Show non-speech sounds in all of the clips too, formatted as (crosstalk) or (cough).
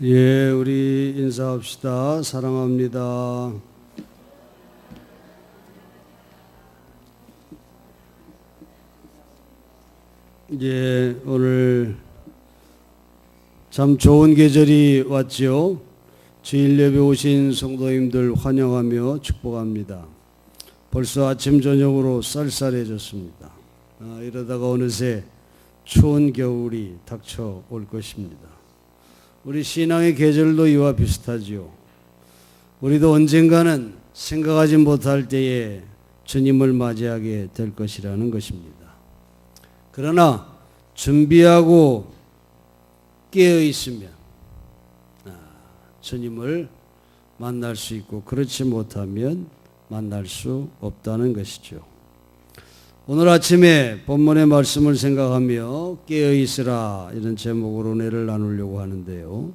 예, 우리 인사합시다. 사랑합니다. 예, 오늘 참 좋은 계절이 왔지요. 주일 예배 오신 성도님들 환영하며 축복합니다. 벌써 아침 저녁으로 쌀쌀해졌습니다. 아, 이러다가 어느새 추운 겨울이 닥쳐올 것입니다. 우리 신앙의 계절도 이와 비슷하지요. 우리도 언젠가는 생각하지 못할 때에 주님을 맞이하게 될 것이라는 것입니다. 그러나 준비하고 깨어 있으면 아, 주님을 만날 수 있고 그렇지 못하면 만날 수 없다는 것이죠. 오늘 아침에 본문의 말씀을 생각하며 깨어 있으라 이런 제목으로 은혜를 나누려고 하는데요.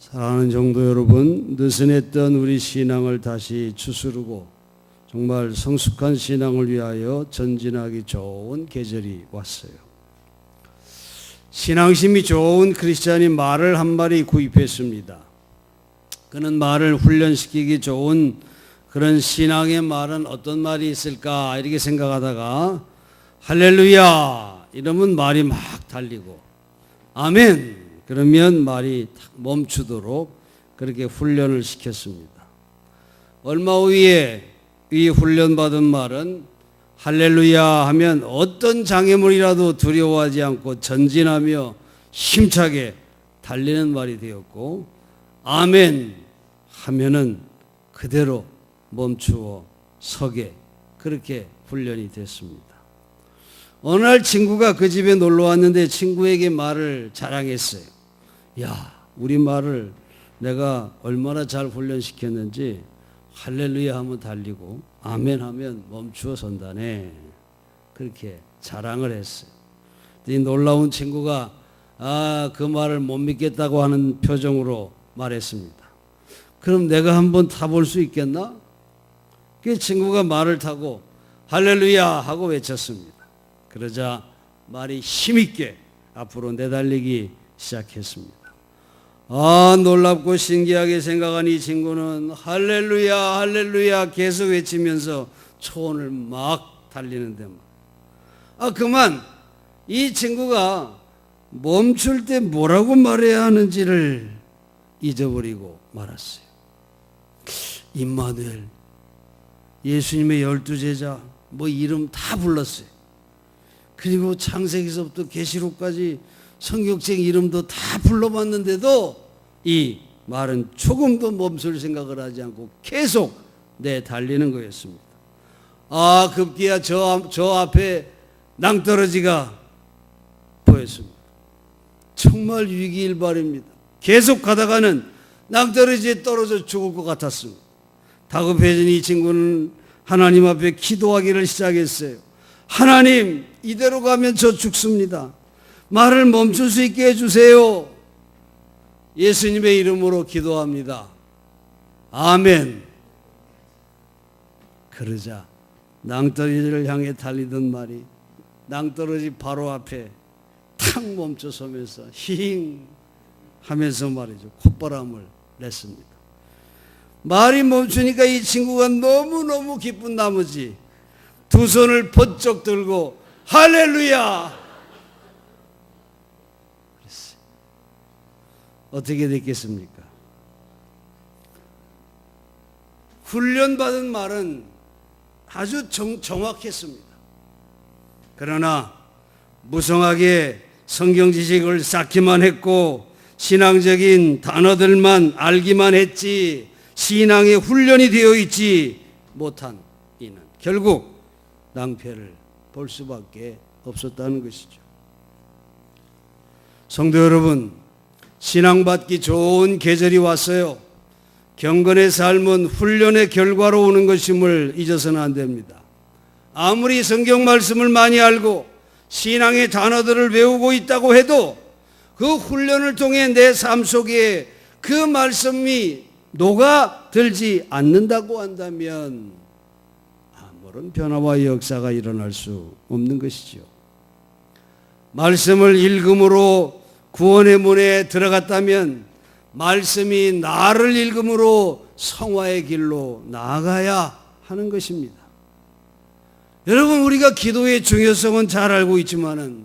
사랑하는 정도 여러분, 느슨했던 우리 신앙을 다시 추스르고 정말 성숙한 신앙을 위하여 전진하기 좋은 계절이 왔어요. 신앙심이 좋은 크리스찬이 말을 한 마리 구입했습니다. 그는 말을 훈련시키기 좋은 그런 신앙의 말은 어떤 말이 있을까 이렇게 생각하다가 할렐루야 이러면 말이 막 달리고 아멘 그러면 말이 탁 멈추도록 그렇게 훈련을 시켰습니다. 얼마 후에 이 훈련받은 말은 할렐루야 하면 어떤 장애물이라도 두려워하지 않고 전진하며 힘차게 달리는 말이 되었고 아멘 하면은 그대로 멈추어 서게 그렇게 훈련이 됐습니다. 어느 날 친구가 그 집에 놀러 왔는데 친구에게 말을 자랑했어요. 야, 우리 말을 내가 얼마나 잘 훈련시켰는지 할렐루야 하면 달리고 아멘 하면 멈추어 선다네. 그렇게 자랑을 했어요. 이 놀라운 친구가 아, 그 말을 못 믿겠다고 하는 표정으로 말했습니다. 그럼 내가 한번 타볼 수 있겠나? 그 친구가 말을 타고 할렐루야 하고 외쳤습니다. 그러자 말이 힘있게 앞으로 내달리기 시작했습니다. 아, 놀랍고 신기하게 생각한 이 친구는 할렐루야, 할렐루야 계속 외치면서 초원을 막 달리는데 막. 아, 그만 이 친구가 멈출 때 뭐라고 말해야 하는지를 잊어버리고 말았어요. 임마누엘 예수님의 열두 제자 뭐 이름 다 불렀어요. 그리고 창세기서부터 계시록까지 성경책 이름도 다 불러봤는데도 이 말은 조금도 멈출 생각을 하지 않고 계속 내 달리는 거였습니다. 아 급기야 저, 저 앞에 낭떠러지가 보였습니다. 정말 위기일발입니다. 계속 가다가는 낭떠러지에 떨어져 죽을 것 같았습니다. 다급해진 이 친구는 하나님 앞에 기도하기를 시작했어요. 하나님, 이대로 가면 저 죽습니다. 말을 멈출 수 있게 해주세요. 예수님의 이름으로 기도합니다. 아멘. 그러자 낭떠러지를 향해 달리던 말이 낭떠러지 바로 앞에 탁 멈춰서면서 힝 하면서 말이죠. 콧바람을 냈습니다. 말이 멈추니까 이 친구가 너무너무 기쁜 나머지 두 손을 번쩍 들고 할렐루야! 어떻게 됐겠습니까? 훈련받은 말은 아주 정, 정확했습니다. 그러나 무성하게 성경 지식을 쌓기만 했고 신앙적인 단어들만 알기만 했지 신앙의 훈련이 되어 있지 못한 이는 결국 낭패를 볼 수밖에 없었다는 것이죠. 성도 여러분, 신앙받기 좋은 계절이 왔어요. 경건의 삶은 훈련의 결과로 오는 것임을 잊어서는 안 됩니다. 아무리 성경 말씀을 많이 알고 신앙의 단어들을 외우고 있다고 해도 그 훈련을 통해 내 삶 속에 그 말씀이 녹아 들지 않는다고 한다면 아무런 변화와 역사가 일어날 수 없는 것이죠. 말씀을 읽음으로 구원의 문에 들어갔다면 말씀이 나를 읽음으로 성화의 길로 나아가야 하는 것입니다. 여러분 우리가 기도의 중요성은 잘 알고 있지만은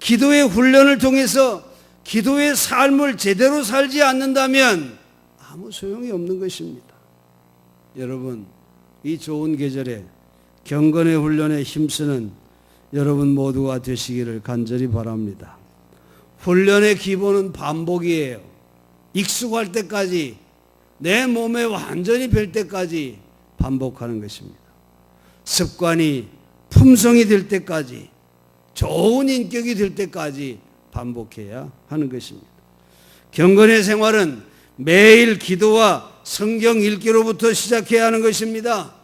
기도의 훈련을 통해서 기도의 삶을 제대로 살지 않는다면 아무 소용이 없는 것입니다. 여러분 이 좋은 계절에 경건의 훈련에 힘쓰는 여러분 모두가 되시기를 간절히 바랍니다. 훈련의 기본은 반복이에요. 익숙할 때까지 내 몸에 완전히 뵐 때까지 반복하는 것입니다. 습관이 품성이 될 때까지 좋은 인격이 될 때까지 반복해야 하는 것입니다. 경건의 생활은 매일 기도와 성경 읽기로부터 시작해야 하는 것입니다.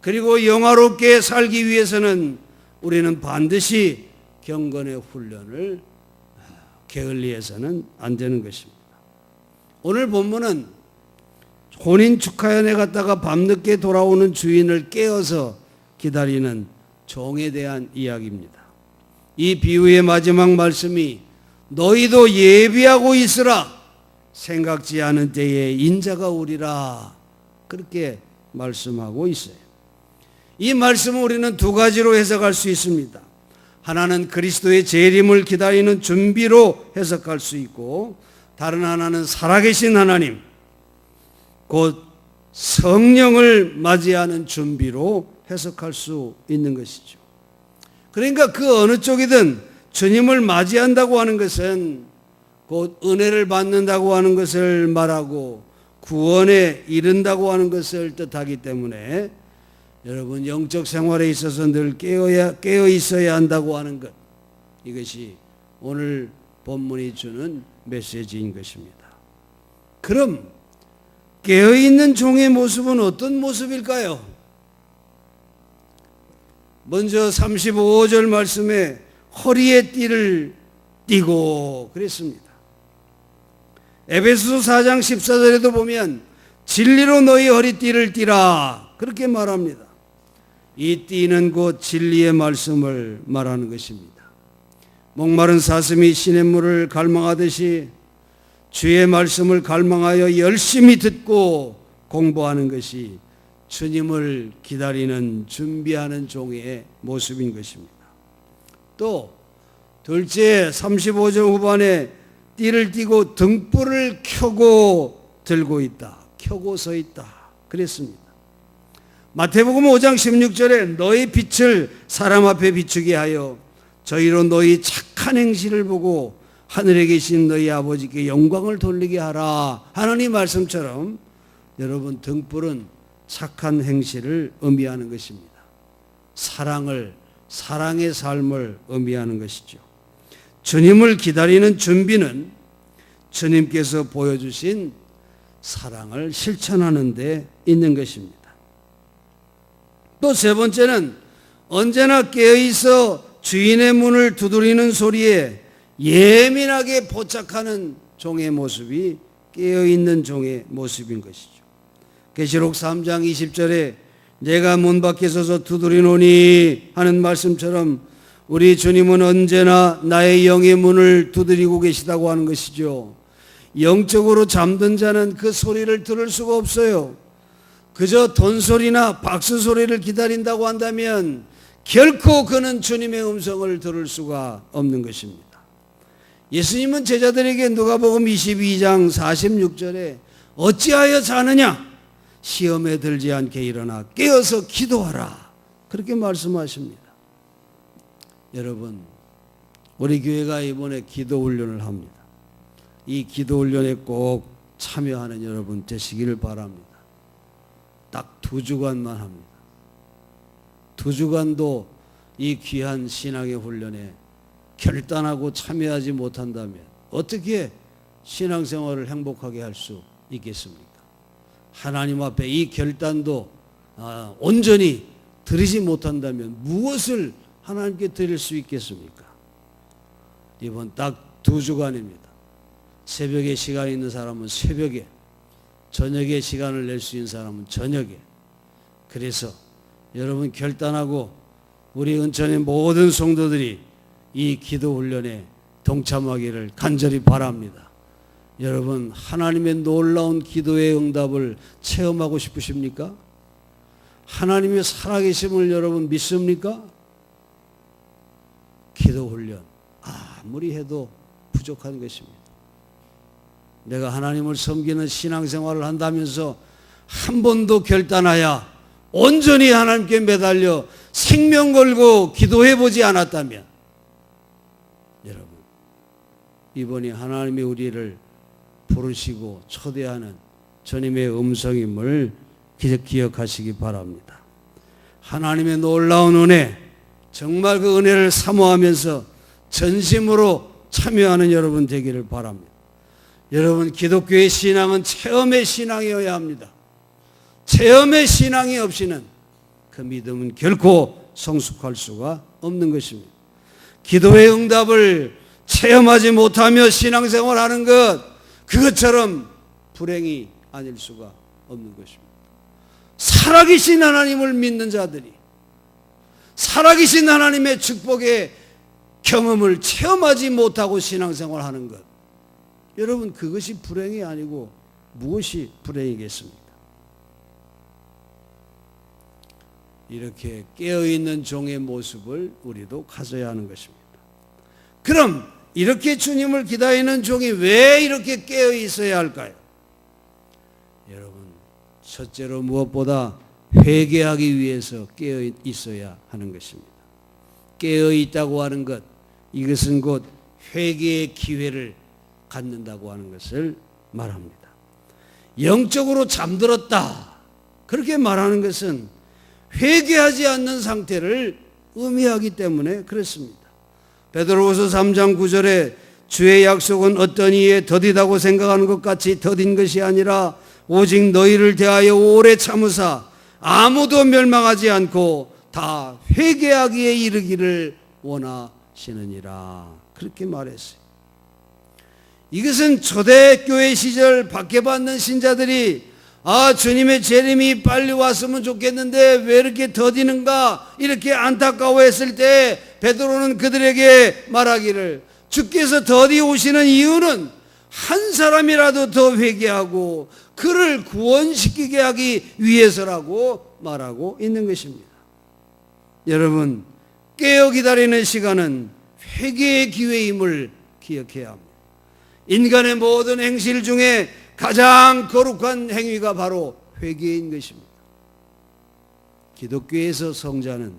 그리고 영화롭게 살기 위해서는 우리는 반드시 경건의 훈련을 게을리해서는 안 되는 것입니다. 오늘 본문은 혼인 축하연에 갔다가 밤늦게 돌아오는 주인을 깨어서 기다리는 종에 대한 이야기입니다. 이 비유의 마지막 말씀이 너희도 예비하고 있으라 생각지 않은 때에 인자가 오리라 그렇게 말씀하고 있어요. 이 말씀을 우리는 두 가지로 해석할 수 있습니다. 하나는 그리스도의 재림을 기다리는 준비로 해석할 수 있고 다른 하나는 살아계신 하나님 곧 성령을 맞이하는 준비로 해석할 수 있는 것이죠. 그러니까 그 어느 쪽이든 주님을 맞이한다고 하는 것은 곧 은혜를 받는다고 하는 것을 말하고 구원에 이른다고 하는 것을 뜻하기 때문에 여러분 영적 생활에 있어서 늘 깨어야 깨어 있어야 한다고 하는 것 이것이 오늘 본문이 주는 메시지인 것입니다. 그럼 깨어 있는 종의 모습은 어떤 모습일까요? 먼저 35절 말씀에 허리에 띠를 띠고 그랬습니다. 에베소서 4장 14절에도 보면 진리로 너희 허리띠를 띠라 그렇게 말합니다. 이 띠는 곧 진리의 말씀을 말하는 것입니다. 목마른 사슴이 시냇물을 갈망하듯이 주의 말씀을 갈망하여 열심히 듣고 공부하는 것이 주님을 기다리는 준비하는 종의 모습인 것입니다. 또 둘째 35절 후반에 띠를 띠고 등불을 켜고 들고 있다. 켜고 서 있다. 그랬습니다. 마태복음 5장 16절에 너희 빛을 사람 앞에 비추게 하여 저희로 너희 착한 행실을 보고 하늘에 계신 너희 아버지께 영광을 돌리게 하라. 하나님 말씀처럼 여러분 등불은 착한 행실을 의미하는 것입니다. 사랑을 사랑의 삶을 의미하는 것이죠. 주님을 기다리는 준비는 주님께서 보여주신 사랑을 실천하는 데 있는 것입니다. 또 세 번째는 언제나 깨어있어 주인의 문을 두드리는 소리에 예민하게 포착하는 종의 모습이 깨어있는 종의 모습인 것이죠. 계시록 3장 20절에 내가 문 밖에 서서 두드리노니 하는 말씀처럼 우리 주님은 언제나 나의 영의 문을 두드리고 계시다고 하는 것이죠. 영적으로 잠든 자는 그 소리를 들을 수가 없어요. 그저 돈소리나 박수 소리를 기다린다고 한다면 결코 그는 주님의 음성을 들을 수가 없는 것입니다. 예수님은 제자들에게 누가복음 22장 46절에 어찌하여 자느냐 시험에 들지 않게 일어나 깨어서 기도하라 그렇게 말씀하십니다. 여러분 우리 교회가 이번에 기도 훈련을 합니다. 이 기도 훈련에 꼭 참여하는 여러분 되시기를 바랍니다. 딱 두 주간만 합니다. 두 주간도 이 귀한 신앙의 훈련에 결단하고 참여하지 못한다면 어떻게 신앙생활을 행복하게 할 수 있겠습니까? 하나님 앞에 이 결단도 아, 온전히 드리지 못한다면 무엇을 하나님께 드릴 수 있겠습니까? 이번 딱 두 주간입니다. 새벽에 시간 있는 사람은 새벽에, 저녁에 시간을 낼 수 있는 사람은 저녁에. 그래서 여러분 결단하고 우리 은천의 모든 성도들이 이 기도 훈련에 동참하기를 간절히 바랍니다. 여러분 하나님의 놀라운 기도의 응답을 체험하고 싶으십니까? 하나님의 살아계심을 여러분 믿습니까? 기도 훈련 아무리 해도 부족한 것입니다. 내가 하나님을 섬기는 신앙생활을 한다면서 한 번도 결단하여 온전히 하나님께 매달려 생명 걸고 기도해 보지 않았다면 여러분 이번이 하나님이 우리를 부르시고 초대하는 주님의 음성임을 기억하시기 바랍니다. 하나님의 놀라운 은혜 정말 그 은혜를 사모하면서 전심으로 참여하는 여러분 되기를 바랍니다. 여러분 기독교의 신앙은 체험의 신앙이어야 합니다. 체험의 신앙이 없이는 그 믿음은 결코 성숙할 수가 없는 것입니다. 기도의 응답을 체험하지 못하며 신앙생활 하는 것 그것처럼 불행이 아닐 수가 없는 것입니다. 살아계신 하나님을 믿는 자들이 살아계신 하나님의 축복의 경험을 체험하지 못하고 신앙생활 하는 것 여러분 그것이 불행이 아니고 무엇이 불행이겠습니까? 이렇게 깨어있는 종의 모습을 우리도 가져야 하는 것입니다. 그럼 이렇게 주님을 기다리는 종이 왜 이렇게 깨어 있어야 할까요? 여러분, 첫째로 무엇보다 회개하기 위해서 깨어 있어야 하는 것입니다. 깨어 있다고 하는 것, 이것은 곧 회개의 기회를 갖는다고 하는 것을 말합니다. 영적으로 잠들었다. 그렇게 말하는 것은 회개하지 않는 상태를 의미하기 때문에 그렇습니다. 베드로후서 3장 9절에 주의 약속은 어떤 이에 더디다고 생각하는 것 같이 더딘 것이 아니라 오직 너희를 대하여 오래 참으사 아무도 멸망하지 않고 다 회개하기에 이르기를 원하시느니라 그렇게 말했어요. 이것은 초대교회 시절 박해받는 신자들이 아 주님의 재림이 빨리 왔으면 좋겠는데 왜 이렇게 더디는가 이렇게 안타까워했을 때 베드로는 그들에게 말하기를 주께서 더디 오시는 이유는 한 사람이라도 더 회개하고 그를 구원시키게 하기 위해서라고 말하고 있는 것입니다. 여러분 깨어 기다리는 시간은 회개의 기회임을 기억해야 합니다. 인간의 모든 행실 중에 가장 거룩한 행위가 바로 회개인 것입니다. 기독교에서 성자는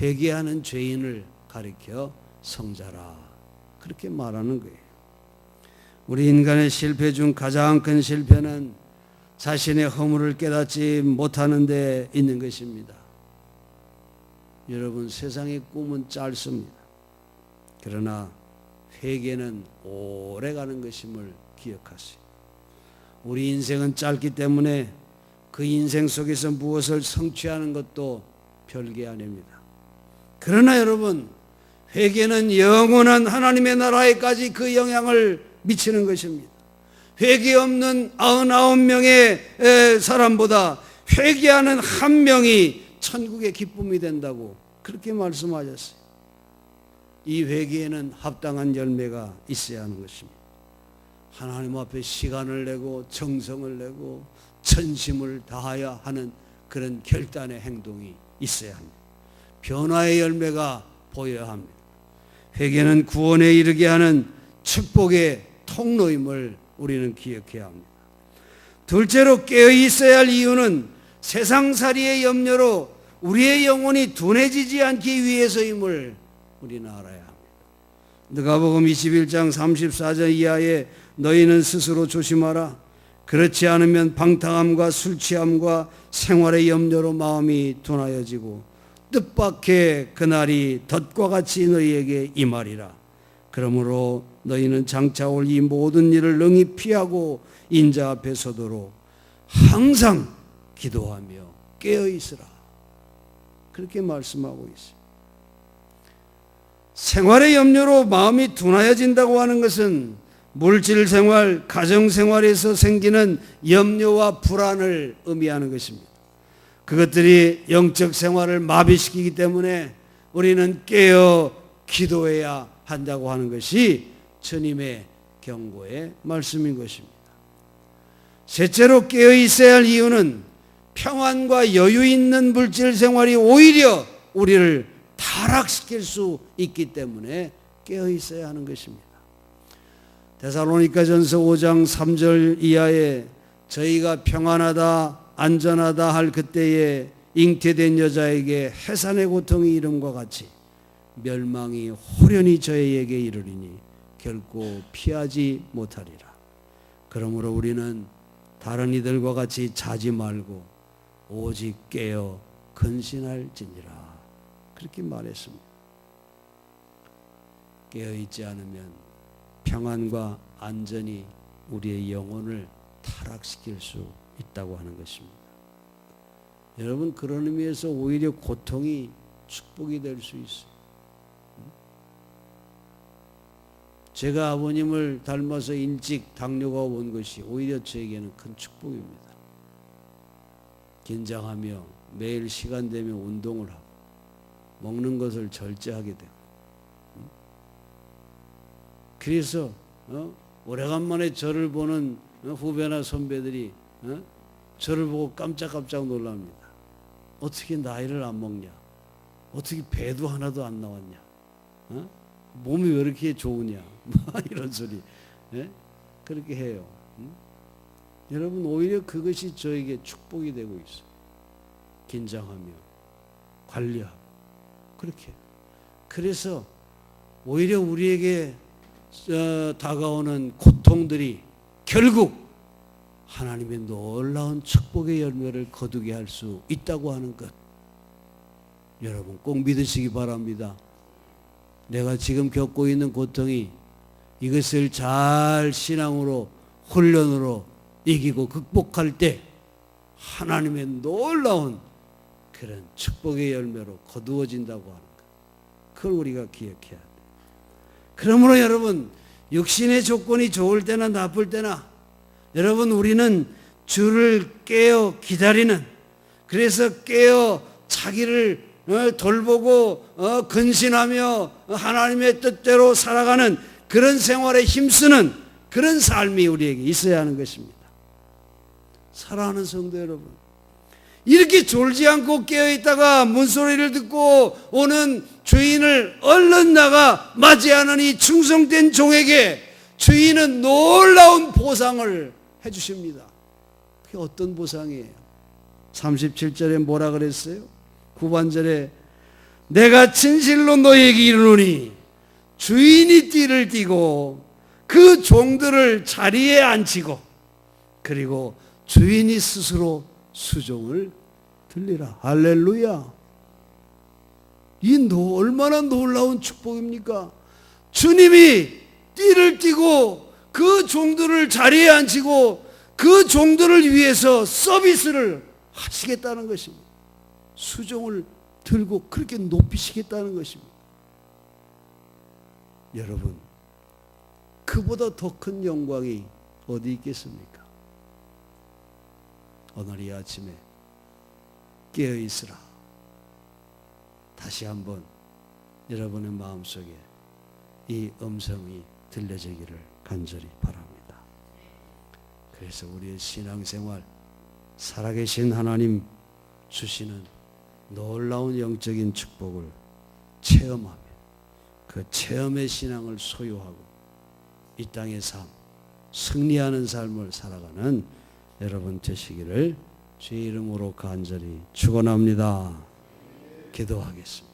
회개하는 죄인을 가리켜 성자라 그렇게 말하는 거예요. 우리 인간의 실패 중 가장 큰 실패는 자신의 허물을 깨닫지 못하는 데 있는 것입니다. 여러분 세상의 꿈은 짧습니다. 그러나 회개는 오래 가는 것임을 기억하세요. 우리 인생은 짧기 때문에 그 인생 속에서 무엇을 성취하는 것도 별게 아닙니다. 그러나 여러분, 회개는 영원한 하나님의 나라에까지 그 영향을 미치는 것입니다. 회개 없는 99명의 사람보다 회개하는 한 명이 천국의 기쁨이 된다고 그렇게 말씀하셨어요. 이 회개에는 합당한 열매가 있어야 하는 것입니다. 하나님 앞에 시간을 내고 정성을 내고 전심을 다하여 하는 그런 결단의 행동이 있어야 합니다. 변화의 열매가 보여야 합니다. 회개는 구원에 이르게 하는 축복의 통로임을 우리는 기억해야 합니다. 둘째로 깨어 있어야 할 이유는 세상살이의 염려로 우리의 영혼이 둔해지지 않기 위해서임을 우리는 알아야 합니다. 누가복음 21장 34절 이하에 너희는 스스로 조심하라. 그렇지 않으면 방탕함과 술 취함과 생활의 염려로 마음이 둔하여지고 뜻밖의 그날이 덫과 같이 너희에게 임하리라. 그러므로 너희는 장차 올 이 모든 일을 능히 피하고 인자 앞에 서도록 항상 기도하며 깨어 있으라. 그렇게 말씀하고 있어요. 생활의 염려로 마음이 둔하여진다고 하는 것은 물질 생활, 가정 생활에서 생기는 염려와 불안을 의미하는 것입니다. 그것들이 영적 생활을 마비시키기 때문에 우리는 깨어 기도해야 한다고 하는 것이 주님의 경고의 말씀인 것입니다. 셋째로 깨어 있어야 할 이유는 평안과 여유 있는 물질 생활이 오히려 우리를 타락시킬 수 있기 때문에 깨어 있어야 하는 것입니다. 데살로니가전서 5장 3절 이하에 저희가 평안하다 안전하다 할 그때에 잉태된 여자에게 해산의 고통이 이름과 같이 멸망이 호련히 저희에게 이르리니 결코 피하지 못하리라. 그러므로 우리는 다른 이들과 같이 자지 말고 오직 깨어 근신할지니라. 그렇게 말했습니다. 깨어 있지 않으면 평안과 안전이 우리의 영혼을 타락시킬 수 있다고 하는 것입니다. 여러분 그런 의미에서 오히려 고통이 축복이 될 수 있어요. 제가 아버님을 닮아서 일찍 당뇨가 온 것이 오히려 저에게는 큰 축복입니다. 긴장하며 매일 시간 되면 운동을 하고 먹는 것을 절제하게 되고 그래서 어? 오래간만에 저를 보는 어? 후배나 선배들이 어? 저를 보고 깜짝깜짝 놀랍니다. 어떻게 나이를 안 먹냐? 어떻게 배도 하나도 안 나왔냐? 어? 몸이 왜 이렇게 좋으냐? (laughs) 이런 소리. 예? 그렇게 해요. 음? 여러분 오히려 그것이 저에게 축복이 되고 있어요. 긴장하며 관리하고 그렇게. 그래서 오히려 우리에게 어, 다가오는 고통들이 결국 하나님의 놀라운 축복의 열매를 거두게 할 수 있다고 하는 것. 여러분 꼭 믿으시기 바랍니다. 내가 지금 겪고 있는 고통이 이것을 잘 신앙으로 훈련으로 이기고 극복할 때 하나님의 놀라운 그런 축복의 열매로 거두어진다고 하는 것. 그걸 우리가 기억해야 돼. 그러므로 여러분 육신의 조건이 좋을 때나 나쁠 때나 여러분 우리는 주를 깨어 기다리는 그래서 깨어 자기를 어, 돌보고 어, 근신하며 하나님의 뜻대로 살아가는 그런 생활에 힘쓰는 그런 삶이 우리에게 있어야 하는 것입니다. 사랑하는 성도 여러분, 이렇게 졸지 않고 깨어 있다가 문소리를 듣고 오는 주인을 얼른 나가 맞이하는 이 충성된 종에게 주인은 놀라운 보상을 해 주십니다. 그게 어떤 보상이에요? 37절에 뭐라 그랬어요? 9반절에 내가 진실로 너에게 이르노니 주인이 띠를 띠고 그 종들을 자리에 앉히고 그리고 주인이 스스로 수종을 들리라. 할렐루야. 이 노, 얼마나 놀라운 축복입니까? 주님이 띠를 띠고 그 종들을 자리에 앉히고 그 종들을 위해서 서비스를 하시겠다는 것입니다. 수종을 들고 그렇게 높이시겠다는 것입니다. 여러분, 그보다 더 큰 영광이 어디 있겠습니까? 오늘 이 아침에 깨어 있으라. 다시 한번 여러분의 마음속에 이 음성이 들려지기를 간절히 바랍니다. 그래서 우리의 신앙생활 살아계신 하나님 주시는 놀라운 영적인 축복을 체험하며 그 체험의 신앙을 소유하고 이 땅의 삶, 승리하는 삶을 살아가는 여러분 되시기를 주의 이름으로 간절히 축원합니다. 기도하겠습니다.